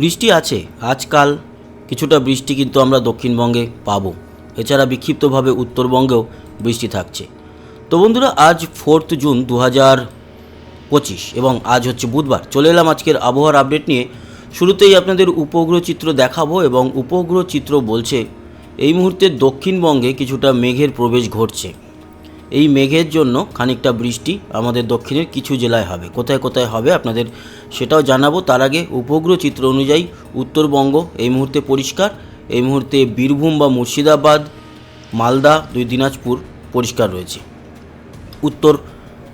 বৃষ্টি আছে, আজকাল কিছুটা বৃষ্টি কিন্তু আমরা দক্ষিণবঙ্গে পাবো। এছাড়া বিক্ষিপ্তভাবে উত্তরবঙ্গেও বৃষ্টি থাকছে। তো বন্ধুরা, আজ ফোর্থ জুন দু হাজার পঁচিশ এবং আজ হচ্ছে বুধবার। চলে এলাম আজকের আবহাওয়ার আপডেট নিয়ে। শুরুতেই আপনাদের উপগ্রহ চিত্র দেখাবো এবং উপগ্রহ চিত্র বলছে, এই মুহূর্তে দক্ষিণবঙ্গে কিছুটা মেঘের প্রবেশ ঘটছে। এই মেঘের জন্য খানিকটা বৃষ্টি আমাদের দক্ষিণের কিছু জেলায় হবে। কোথায় কোথায় হবে আপনাদের সেটাও জানাব। তার আগে উপগ্রহ চিত্র অনুযায়ী উত্তরবঙ্গ এই মুহূর্তে পরিষ্কার, এই মুহূর্তে বীরভূম বা মুর্শিদাবাদ, মালদা, দুই দিনাজপুর পরিষ্কার রয়েছে। উত্তর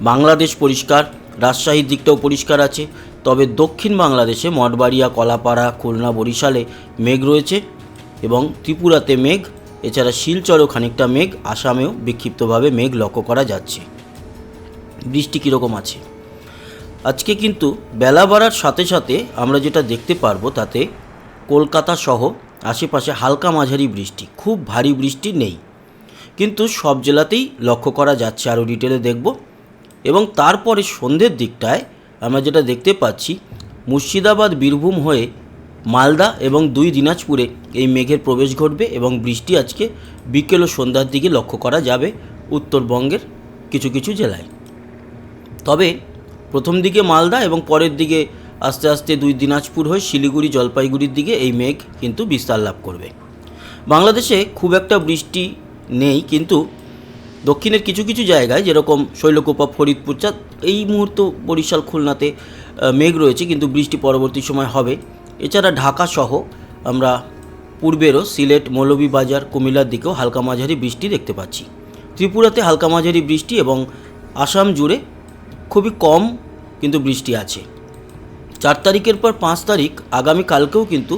বাংলাদেশ পরিষ্কার, রাজশাহীর দিকটাও পরিষ্কার আছে। তবে দক্ষিণ বাংলাদেশে মঠবাড়িয়া, কলাপাড়া, খুলনা, বরিশালে মেঘ রয়েছে এবং ত্রিপুরাতে মেঘ এছাড়া শিলচরেও খানিকটা মেঘ, আসামেও বিক্ষিপ্তভাবে মেঘ লক্ষ্য করা যাচ্ছে। বৃষ্টি কীরকম আছে? আজকে কিন্তু বেলা বাড়ার সাথে সাথে আমরা যেটা দেখতে পারব তাতে কলকাতা সহ আশেপাশে হালকা মাঝারি বৃষ্টি, খুব ভারী বৃষ্টি নেই। কিন্তু সব জেলাতেই লক্ষ্য করা যাচ্ছে, আরও ডিটেলে দেখব। এবং তারপরে সন্ধ্যের দিকটায় আমরা যেটা দেখতে পাচ্ছি, মুর্শিদাবাদ, বীরভূম হয়ে মালদা এবং দুই দিনাজপুরে এই মেঘের প্রবেশ ঘটবে এবং বৃষ্টি আজকে বিকেল ও সন্ধ্যার দিকে লক্ষ্য করা যাবে উত্তরবঙ্গের কিছু কিছু জেলায়। তবে প্রথম দিকে মালদা এবং পরের দিকে আস্তে আস্তে দুই দিনাজপুর হয়ে শিলিগুড়ি, জলপাইগুড়ির দিকে এই মেঘ কিন্তু বিস্তার লাভ করবে। বাংলাদেশে খুব একটা বৃষ্টি নেই, কিন্তু দক্ষিণের কিছু কিছু জায়গায় যেরকম শৈলকুপা, ফরিদপুর চা এই মুহূর্ত বরিশাল, খুলনাতে মেঘ রয়েছে, কিন্তু বৃষ্টি পরবর্তী সময় হবে। এছাড়া ঢাকা সহ আমরা পূর্বেরও সিলেট, মৌলভীবাজার, কুমিল্লার দিকেও হালকা মাঝারি বৃষ্টি দেখতে পাচ্ছি। ত্রিপুরাতে হালকা মাঝারি বৃষ্টি এবং আসাম জুড়ে খুবই কম কিন্তু বৃষ্টি আছে। চার তারিখের পর পাঁচ তারিখ আগামীকালকেও কিন্তু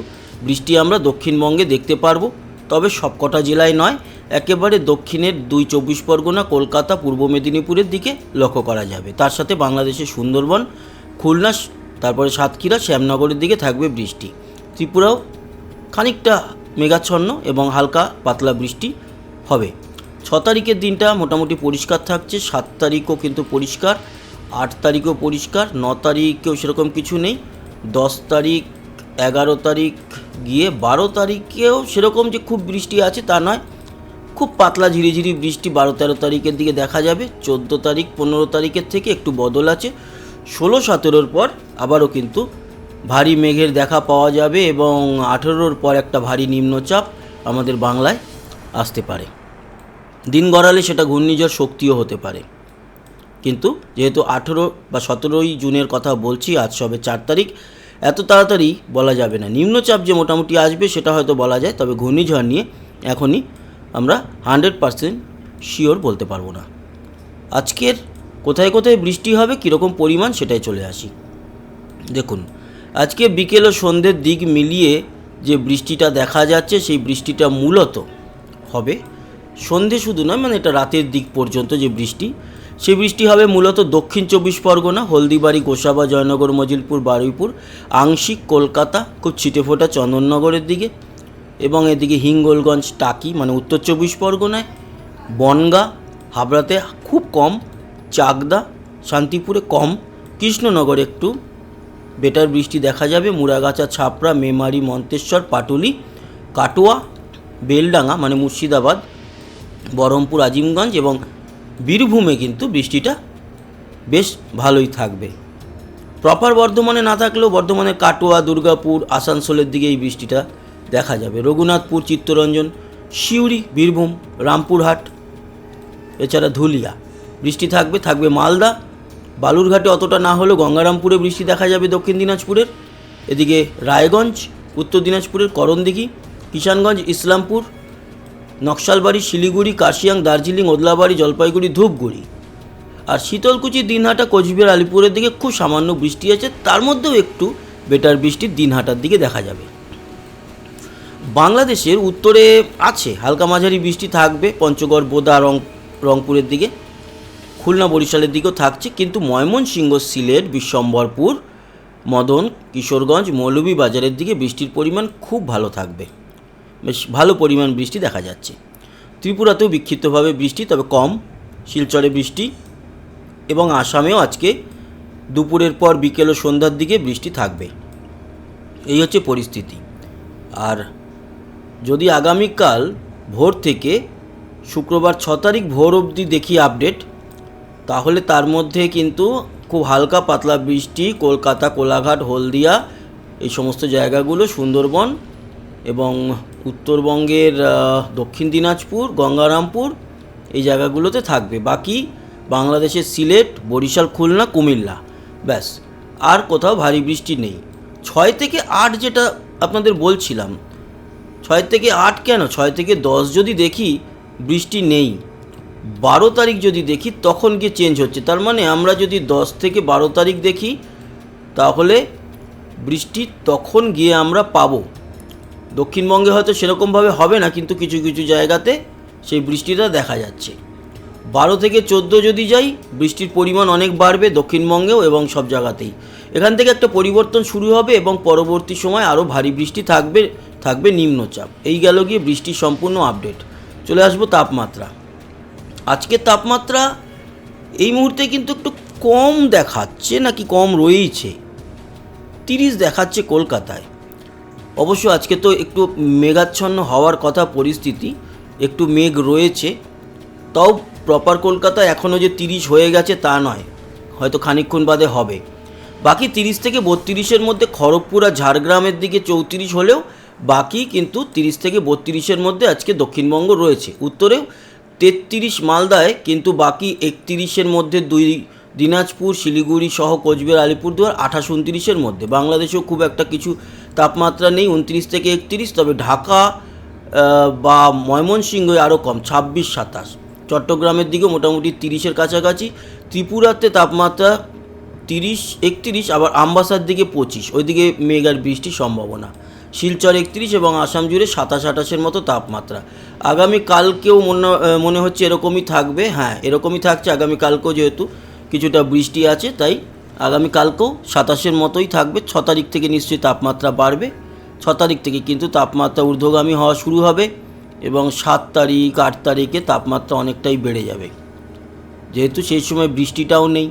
বৃষ্টি আমরা দক্ষিণবঙ্গে দেখতে পারব। তবে সবকটা জেলায় নয়, একেবারে দক্ষিণের দুই চব্বিশ পরগনা, কলকাতা, পূর্ব মেদিনীপুরের দিকে লক্ষ্য করা যাবে। তার সাথে বাংলাদেশের সুন্দরবন, খুলনা তারপরে সাতক্ষীরা, শ্যামনগরের দিকে থাকবে বৃষ্টি। ত্রিপুরাও খানিকটা মেঘাচ্ছন্ন এবং হালকা পাতলা বৃষ্টি হবে। ছ তারিখের দিনটা মোটামুটি পরিষ্কার থাকছে, সাত তারিখও কিন্তু পরিষ্কার, আট তারিখও পরিষ্কার, ন তারিখেও সেরকম কিছু নেই। দশ তারিখ, এগারো তারিখ গিয়ে বারো তারিখেও সেরকম যে খুব বৃষ্টি আছে তা নয়। খুব পাতলা ঝিরিঝিরি বৃষ্টি বারো তেরো তারিখের দিকে দেখা যাবে। চোদ্দ তারিখ, পনেরো তারিখের থেকে একটু বদল আছে। ষোলো সতেরোর পর আবারও কিন্তু ভারী মেঘের দেখা পাওয়া যাবে এবং আঠেরোর পর একটা ভারী নিম্নচাপ আমাদের বাংলায় আসতে পারে। দিন গড়ালে সেটা ঘূর্ণিঝড় শক্তিও হতে পারে। কিন্তু যেহেতু আঠেরো বা সতেরোই জুনের কথা বলছি, আজ সবে চার তারিখ, এত তাড়াতাড়ি বলা যাবে না। নিম্নচাপ যে মোটামুটি আসবে সেটা হয়তো বলা যায়, তবে ঘূর্ণিঝড় নিয়ে এখনই আমরা হান্ড্রেড পারসেন্ট শিওর বলতে পারব না। আজকের কোথায় কোথায় বৃষ্টি হবে, কীরকম পরিমাণ সেটাই চলে আসি। দেখুন, আজকে বিকেল ও সন্ধ্যের দিক মিলিয়ে যে বৃষ্টিটা দেখা যাচ্ছে, সেই বৃষ্টিটা মূলত হবে সন্ধে শুধু নয় মানে এটা রাতের দিক পর্যন্ত যে বৃষ্টি, সেই বৃষ্টি হবে মূলত দক্ষিণ চব্বিশ পরগনা, হলদিবাড়ি, গোসাবা, জয়নগর, মজিলপুর, বারুইপুর, আংশিক কলকাতা, খুব ছিটেফোঁটা চন্দননগরের দিকে এবং এদিকে হিঙ্গলগঞ্জ, টাকি মানে উত্তর চব্বিশ পরগনায়, বনগা, হাবড়াতে খুব কম চাকদা, শান্তিপুরে কম, কৃষ্ণনগরে একটু। বেটার বৃষ্টি দেখা যাবে মুরাগাছা ছাপড়া, মেমারি, মন্তেশ্বর, পাটুলি, কাটোয়া, বেলডাঙ্গা মানে মুর্শিদাবাদ, বহরমপুর, আজিমগঞ্জ এবং বীরভূমে কিন্তু বৃষ্টিটা বেশ ভালোই থাকবে। প্রপার বর্ধমানে না থাকলেও বর্ধমানের কাটোয়া, দুর্গাপুর, আসানসোলের দিকে এই বৃষ্টিটা দেখা যাবে। রঘুনাথপুর, চিত্তরঞ্জন, সিউড়ি, বীরভূম, রামপুরহাট, এছাড়া ধুলিয়া। বৃষ্টি থাকবে থাকবে মালদা। বালুরঘাটে অতটা না হলেও গঙ্গারামপুরে বৃষ্টি দেখা যাবে দক্ষিণ দিনাজপুরের। এদিকে রায়গঞ্জ, উত্তর দিনাজপুরের করণদিঘি, কিষানগঞ্জ, ইসলামপুর, নকশালবাড়ি, শিলিগুড়ি কাশিয়াং দার্জিলিং, ওদলাবাড়ি, জলপাইগুড়ি, ধূপগুড়ি। আর শীতলকুচি, দিনহাটা, কোচবিহার, আলিপুরের দিকে খুব সামান্য বৃষ্টি আছে, তার মধ্যেও একটু বেটার বৃষ্টি দিনহাটার দিকে দেখা যাবে। বাংলাদেশের উত্তরে আছে, হালকা মাঝারি বৃষ্টি থাকবে, পঞ্চগড়, বোদা, রং রংপুরের দিকে। খুলনা বরিশালের দিকেও থাকছে, কিন্তু ময়মনসিংহ, সিলেট বিশ্বম্বরপুর মদন, কিশোরগঞ্জ, মৌলভীবাজারের দিকে বৃষ্টির পরিমাণ খুব ভালো থাকবে। বেশ ভালো পরিমাণ বৃষ্টি দেখা যাচ্ছে। ত্রিপুরাতেও বিক্ষিপ্তভাবে বৃষ্টি, তবে কম। শিলচরে বৃষ্টি এবং আসামেও আজকে দুপুরের পর বিকেল ও সন্ধ্যার দিকে বৃষ্টি থাকবে। এই হচ্ছে পরিস্থিতি। আর যদি আগামীকাল ভোর থেকে শুক্রবার ছ তারিখ ভোর অবধি দেখি আপডেট তাহলে তার মধ্যে কিন্তু খুব হালকা পাতলা বৃষ্টি, কলকাতা, কোলাঘাট, হলদিয়া এই সমস্ত জায়গাগুলো, সুন্দরবন এবং উত্তরবঙ্গের দক্ষিণ দিনাজপুর, গঙ্গারামপুর এই জায়গাগুলোতে থাকবে। বাকি বাংলাদেশের সিলেট, বরিশাল, খুলনা, কুমিল্লা, ব্যাস। আর কোথাও ভারী বৃষ্টি নেই। ছয় থেকে আট যেটা আপনাদের বলছিলাম, ছয় থেকে আট কেন? ছয় থেকে দশ যদি দেখি বৃষ্টি নেই। বারো তারিখ যদি দেখি, তখন গিয়ে চেঞ্জ হচ্ছে। তার মানে আমরা যদি দশ থেকে বারো তারিখ দেখি, তাহলে বৃষ্টি তখন গিয়ে আমরা পাব। দক্ষিণবঙ্গে হয়তো সেরকমভাবে হবে না, কিন্তু কিছু কিছু জায়গাতে সেই বৃষ্টিটা দেখা যাচ্ছে। বারো থেকে চোদ্দ যদি যাই, বৃষ্টির পরিমাণ অনেক বাড়বে দক্ষিণবঙ্গেও এবং সব জায়গাতেই। এখান থেকে একটা পরিবর্তন শুরু হবে এবং পরবর্তী সময় আরও ভারী বৃষ্টি থাকবে থাকবে নিম্নচাপ। এই গেল গিয়ে বৃষ্টির সম্পূর্ণ আপডেট চলে আসব তাপমাত্রা। আজকের তাপমাত্রা এই মুহূর্তে কিন্তু একটু কম দেখাচ্ছে, নাকি কম রয়েছে তিরিশ দেখাচ্ছে কলকাতায়। অবশ্য আজকে তো একটু মেঘাচ্ছন্ন হওয়ার কথা পরিস্থিতি, একটু মেঘ রয়েছে। তাও প্রপার কলকাতা এখনও যে তিরিশ হয়ে গেছে তা নয়, হয়তো খানিকক্ষণ বাদে হবে। বাকি তিরিশ থেকে বত্রিশের মধ্যে খড়গপুর আর ঝাড়গ্রামের দিকে চৌত্রিশ হলেও বাকি কিন্তু তিরিশ থেকে বত্রিশের মধ্যে আজকে দক্ষিণবঙ্গ রয়েছে। উত্তরেও তেত্রিশ মালদায়, কিন্তু বাকি একত্রিশের মধ্যে দুই দিনাজপুর, শিলিগুড়ি সহ কোচবিহার, আলিপুরদুয়ার আঠাশ উনত্রিশের মধ্যে। বাংলাদেশেও খুব একটা কিছু তাপমাত্রা নেই, উনত্রিশ থেকে একত্রিশ, তবে ঢাকা বা ময়মনসিংহে আরও কম, ছাব্বিশ, সাতাশ। চট্টগ্রামের দিকে মোটামুটি তিরিশের কাছাকাছি। ত্রিপুরাতে তাপমাত্রা তিরিশ, একত্রিশ, আবার আমবাসার দিকে পঁচিশ। ওইদিকে মেঘ আর বৃষ্টির সম্ভাবনা। শিলচর একত্রিশ এবং আসাম জুড়ে সাতাশ আঠাশের মতো তাপমাত্রা। আগামী কালকেও মনে মনে হচ্ছে এরকমই থাকবে। হ্যাঁ এরকমই থাকছে। আগামী কালকেও যেহেতু কিছুটা বৃষ্টি আছে, তাই আগামী কালকেও সাতাশের মতোই থাকবে। ছ তারিখ থেকে নিশ্চয়ই তাপমাত্রা বাড়বে। ছ তারিখ থেকে কিন্তু তাপমাত্রা ঊর্ধ্বগামী হওয়া শুরু হবে এবং সাত তারিখ, আট তারিখে তাপমাত্রা অনেকটাই বেড়ে যাবে। যেহেতু সেই সময় বৃষ্টিটাও নেই,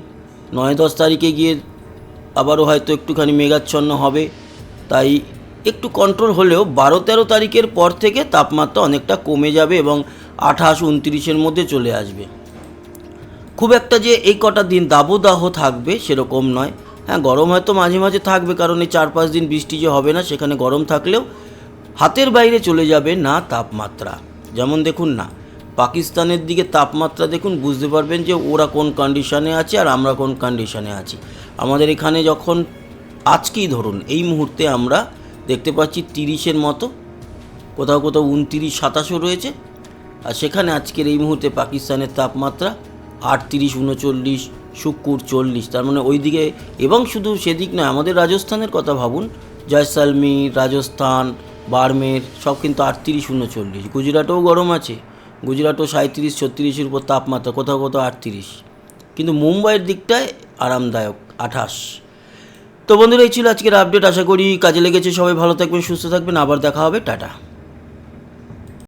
নয় দশ তারিখে গিয়ে আবারও হয়তো একটুখানি মেঘাচ্ছন্ন হবে, তাই একটু কন্ট্রোল হলেও বারো তেরো তারিখের পর থেকে তাপমাত্রা অনেকটা কমে যাবে এবং আঠাশ, উনত্রিশের মধ্যে চলে আসবে। খুব একটা যে এই কটা দিন দাবদাহ থাকবে সেরকম নয়। হ্যাঁ গরম হয়তো মাঝে মাঝে থাকবে কারণ এই চার পাঁচ দিন বৃষ্টি যে হবে না, সেখানে গরম থাকলেও হাতের বাইরে চলে যাবে না তাপমাত্রা। যেমন দেখুন না, পাকিস্তানের দিকে তাপমাত্রা দেখুন, বুঝতে পারবেন যে ওরা কোন কন্ডিশনে আছে আর আমরা কোন কন্ডিশনে আছি। আমাদের এখানে যখন, আজকেই ধরুন, এই মুহূর্তে আমরা দেখতে পাচ্ছি তিরিশের মতো। কোথাও কোথাও উনতিরিশ, সাতাশও রয়েছে। আর সেখানে আজকের এই মুহূর্তে পাকিস্তানের তাপমাত্রা আটত্রিশ, উনচল্লিশ, শুক্কুর চল্লিশ। তার মানে ওইদিকে এবং শুধু সেদিক নয়, আমাদের রাজস্থানের কথা ভাবুন। জয়সালমীর, রাজস্থান বাড়মের সব কিন্তু আটত্রিশ, উনচল্লিশ। গুজরাটেও গরম আছে। গুজরাটও সাঁত্রিশ ছত্রিশের উপর তাপমাত্রা, কোথাও কোথাও আটত্রিশ। কিন্তু মুম্বাইয়ের দিকটায় আরামদায়ক, আঠাশ। তো বন্ধুরা, এই ছিল আজকের আপডেট আশা করি কাজে লেগেছে। সবাই ভালো থাকবেন, সুস্থ থাকবেন। আবার দেখা হবে। টাটা।